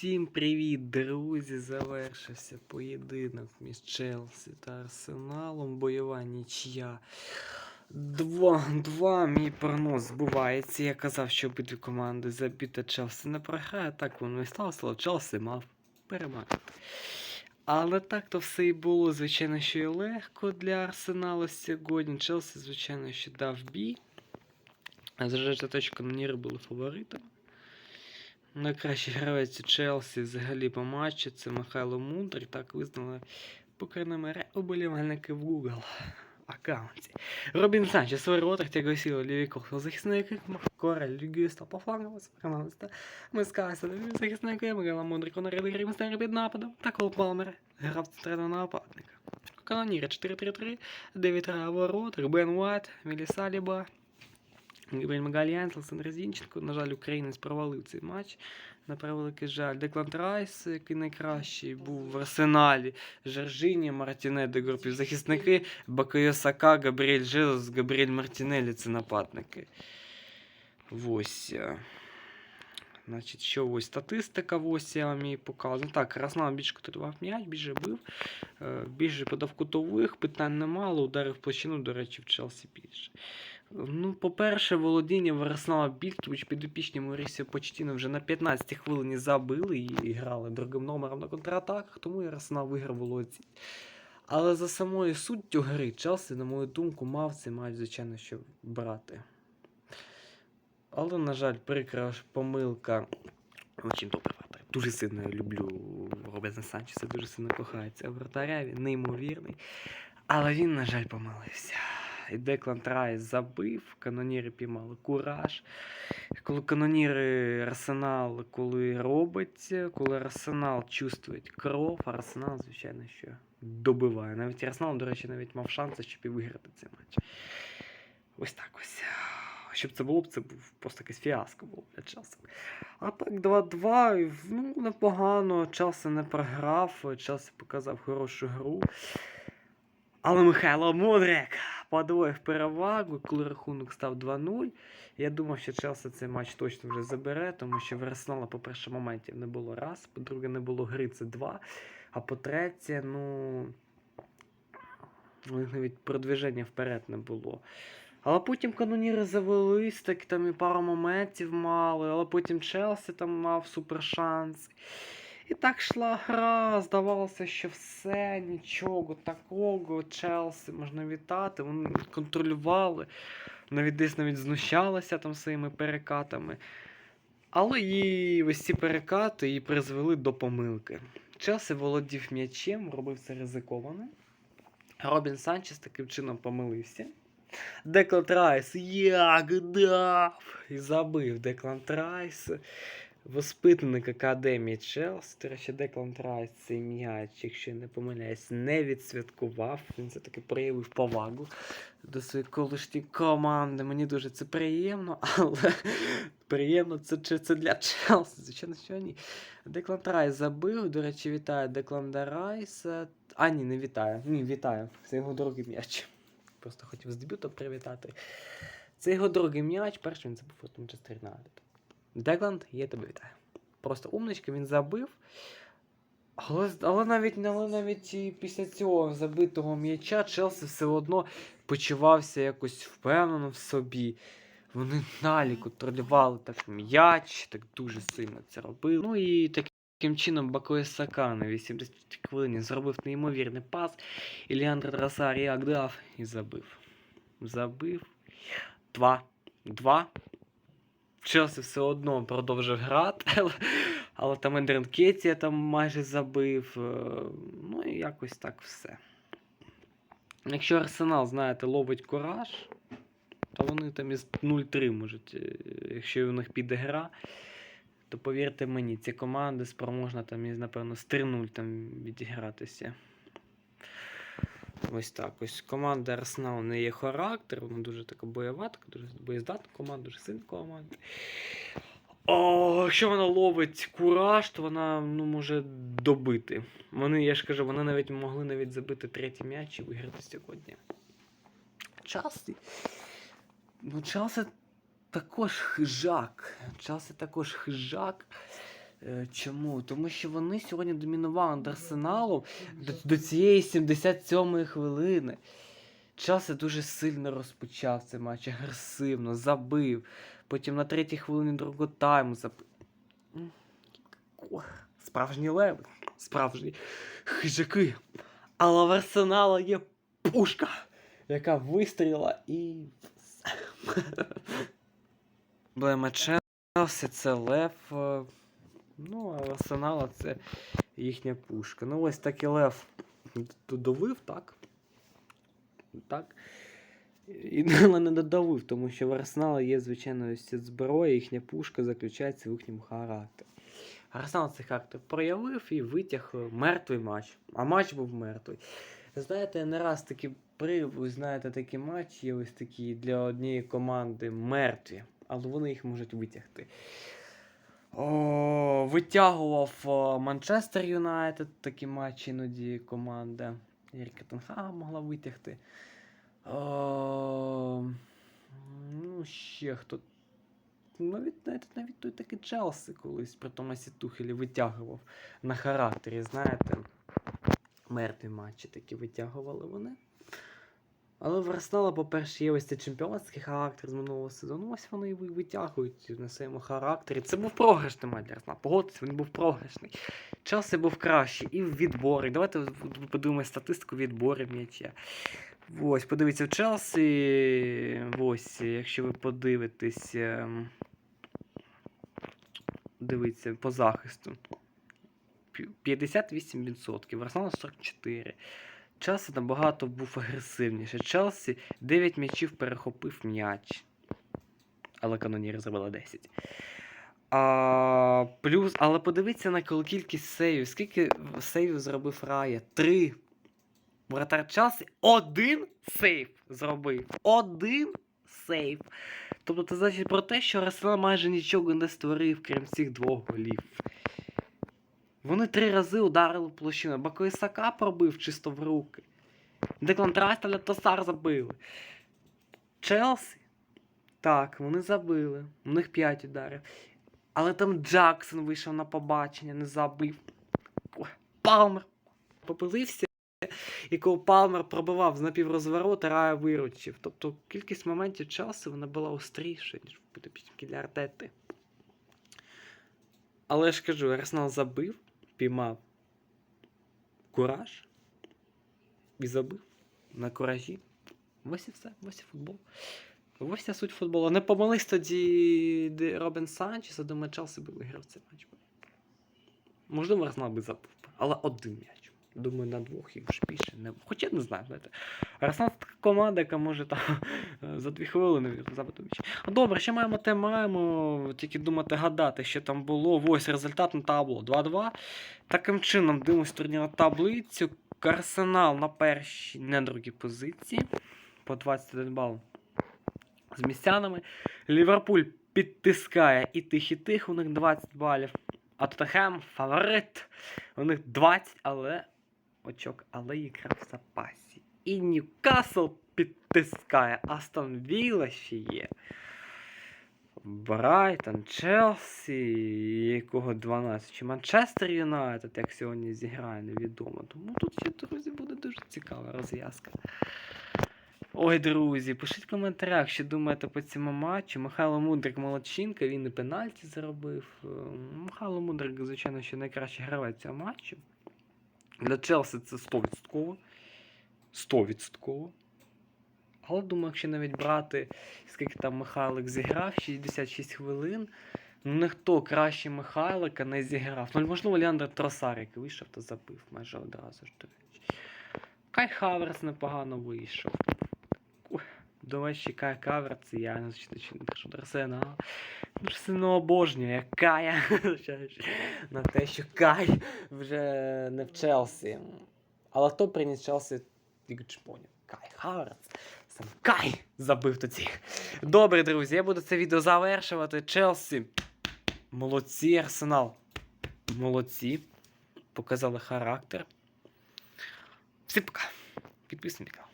Усім привіт, друзі! Завершився поєдинок між Челсі та Арсеналом. Бойова нічия. 2-2. Мій прогноз збувається. Я казав, що обидві команди забіта Челсі не програє. Так воно і сталося, Челсі мав перемагати. Але так то все і було, звичайно, що і легко для Арсеналу сьогодні. Челсі, звичайно, що дав бій. З результату каноніри були фаворитами. Найкращий гравець Челсі взагалі по матчу це Михайло Мудрий, так визнали по крайней мере уболівальники в Google аккаунті. Робін Санчес у воротах тяго сила лівий кохнув захисник, Корель Лігіста по флангу, Фернандеста, Мискайся, захисники, Михайло Мудрий, Конор Лігрі, Містері під нападом, та Кол Палмер, грав центрального нападника. Каноніри 4-3-3, Девід Ра у Бен Уайт, Мілі Саліба, Магаліан, Олександр Зінченко. На жаль, українець провалив цей матч. На превеликий жаль. Деклан Райс, який найкращий був в арсеналі. Жоржині, Мартінеде, групі захисники, Бакайо Сака, Габріель Жезус, Габріель Мартінелі це нападники. Ось. е. Значить, що ось статистика, ось я вам її показую. Ну, так, Краснав більше контролював м'яч, більше бив, е, більше подав кутових, питань немало, ударив площину, до речі, в Челсі більше. Ну, по-перше, володіння Ворослава Більківич підопічні Морісі Почтіно вже на 15-й хвилині забили і грали другим номером на контратаках, тому Ярослав виграв володці. Але за самою суттю гри Челсі, на мою думку, мав цей матч, звичайно, що брати. Але, на жаль, прикра помилка. Очень добре вратар. Дуже сильно я люблю Робена Санчеса, дуже сильно кохається вратаря, він неймовірний. Але він, на жаль, помилився. І Деклан Райс забив, каноніри піймали кураж. Коли каноніри Арсенал, коли робить, коли Арсенал чувствує кров, Арсенал, звичайно, що добиває. Навіть Арсенал, до речі, навіть мав шанси, щоб і виграти цей матч. Ось так ось. Щоб це було б, це був просто якесь фіаско було для Челсі. А так, 2-2, ну, непогано. Челсі не програв, Челсі показав хорошу гру. Але Михайло Мудрик подвоїв перевагу, коли рахунок став 2-0. Я думав, що Челсі цей матч точно вже забере, тому що в Арсенала, по-перше, моментів не було раз, по-друге, не було гри, це два. А по-третє, ну. У них навіть продвиження вперед не було. Але потім каноніри завелись, так там і пару моментів мали, але потім Челсі там мав супер шанс. І так йшла гра, здавалося, що все, нічого такого, Челсі можна вітати. Вони контролювали, навіть десь навіть знущалися там своїми перекатами. Але і ось ці перекати і призвели до помилки. Челсі володів м'ячем, робив це ризиковано. Робін Санчес таким чином помилився. Деклан Райс як дав! І забив Деклан Райс. Воспитаник Академії Челсі. До речі, Деклан Райс цей м'яч, якщо не помиляюсь, не відсвяткував. Він все-таки проявив повагу до своєї колишньої команди. Мені дуже це приємно, але приємно це чи це для Челсі. Звичайно, що ні. Деклан Райс забив. До речі, вітаю Деклан Райса. А, ні, не вітаю. Ні, вітаю. Це його другий м'яч. Просто хотів з дебютом привітати. Це його другий м'яч, перший він забув от Манчестер Юнайтед. Декланд, я тебе вітаю. Просто умничка, він забив. Але але навіть але навіть після цього забитого м'яча Челсі все одно почувався якось впевнено в собі. Вони наліку тролювали так м'яч, так дуже сильно це робили. Ну і таким чином Бакоє Сака на 80 хвилині зробив неймовірний пас. І Ліандр Трасарі дав і забив. Забив 2-2. Челсі все одно продовжив грати, але, але там Ендрен Кетія там майже забив. е, Ну і якось так все. Якщо Арсенал, знаєте, ловить кураж, то вони там із 0-3 можуть, е, якщо у них піде гра, то повірте мені, ці команди спроможна там із, напевно, з 3-0 там відігратися. Ось так. Ось команда Арсенал не є характер, вона дуже така бойова, така дуже боєздатна команда, дуже сильна команда. О, якщо вона ловить кураж, то вона ну, може добити. Вони, я ж кажу, вони навіть могли навіть забити третій м'яч і виграти сьогодні. Челсі. Ну, Челсі також хижак. Челсі також хижак. Е, Чому? Тому що вони сьогодні домінували над Арсеналом до, до цієї 77-ї хвилини. Челсі дуже сильно розпочав цей матч, агресивно, забив. Потім на третій хвилині другого тайму забив. М, о, Справжні леви, справжні хижаки. Але в Арсенала є пушка, яка вистріла і. Блема Челсі це лев. Ну, а Арсенала це їхня пушка. Ну, ось так і Лев додавив, так? Так. І але не додавив, тому що в Арсенала є, звичайно, ось зброя, їхня пушка заключається в їхньому характері. Арсенал цей характер проявив і витяг мертвий матч. А матч був мертвий. Знаєте, не раз такі привів, знаєте, такі матчі є ось такі для однієї команди мертві, але вони їх можуть витягти. О, витягував Манчестер Юнайтед такі матчі іноді команда. Еріка Тенхага могла витягти. О, ну, ще хто. Навіть, навіть, навіть той такий Челсі колись при Томасі Тухелі витягував на характері, знаєте. Мертві матчі такі витягували вони. Але в Арсенала, по-перше, є ось цей чемпіонський характер з минулого сезону. Ось вони і витягують на своєму характері. Це був програшний матч для Арсенала. Погодьтесь, він був програшний. Челсі був кращий і в відборі. Давайте в- в- подивимося статистику відборів м'яча. Ось, подивіться в Челсі. Ось, якщо ви подивитесь. ем, Дивіться по захисту. 58%, Арсенал 44%. Челсі набагато був агресивніше. Челсі 9 м'ячів перехопив м'яч. Але каноніри зробили 10. А, плюс, але подивіться на кількість сейвів. Скільки сейвів зробив Рая? Три. Вратар Челсі один сейв зробив. Один сейв. Тобто це значить про те, що Арсенал майже нічого не створив, крім цих двох голів. Вони три рази ударили в площину. Бакоїсака пробив чисто в руки. Деклан Трайсталя Тосар забили. Челсі. Так, вони забили. У них 5 ударів. Але там Джексон вийшов на побачення, не забив. Палмер попилився. І коли Палмер пробивав з напіврозворота, Рая виручив. Тобто кількість моментів Челсі вона була остріша, ніж в підопічники для Артети. Але я ж кажу, Арсенал забив, піймав кураж і забив на куражі. Ось і все, ось і футбол. Ось вся суть футболу. Не помились тоді де Робін Санчес, а думаю, Челсі би виграв цей матч. Можливо, Арсенал би забув, але один м'яч. Думаю, на двох їх ж більше не. Хоча не знаю, знаєте. Арсенал така команда, яка може там за дві хвилини забити м'яч. Добре, що маємо, те маємо. Тільки думати, гадати, що там було. Ось результат на табло 2-2. Таким чином, дивимось турнірну таблицю. Арсенал на першій, не другій позиції. По 21 бал з містянами. Ліверпуль підтискає і тих, і тих. У них 20 балів. А Тоттенхем фаворит. У них 20, але очок, але ігра в запасі. І Ньюкасл підтискає. Астон Вілла ще є. Брайтон, Челсі, якого 12, чи Манчестер Юнайтед, як сьогодні зіграє, невідомо. Тому тут ще, друзі, буде дуже цікава розв'язка. Ой, друзі, пишіть в коментарях, що думаєте по цьому матчу. Михайло Мудрик молодчинка, він і пенальті заробив. Е, Михайло Мудрик, звичайно, ще найкращий гравець цього матчу. Для Челсі це 100%. 100%. Але думаю, якщо навіть брати, скільки там Михайлик зіграв, 66 хвилин, ну ніхто краще Михайлика не зіграв. Ну, можливо, Леандр Тросар, який вийшов то забив майже одразу ж, до речі. Кай Хаверс непогано вийшов. Ой, До речі, Кай Хаверс, я зачитаю що. Дуже сильно обожнює Кая. на те, що Кай вже не в Челсі. Але хто приніс Челсі Лігу Чемпіонів? Кай Хаверс. Сам Кай забив тоді. Добре, друзі, я буду це відео завершувати. Челсі. Молодці, Арсенал. Молодці. Показали характер. Всім пока. Канал.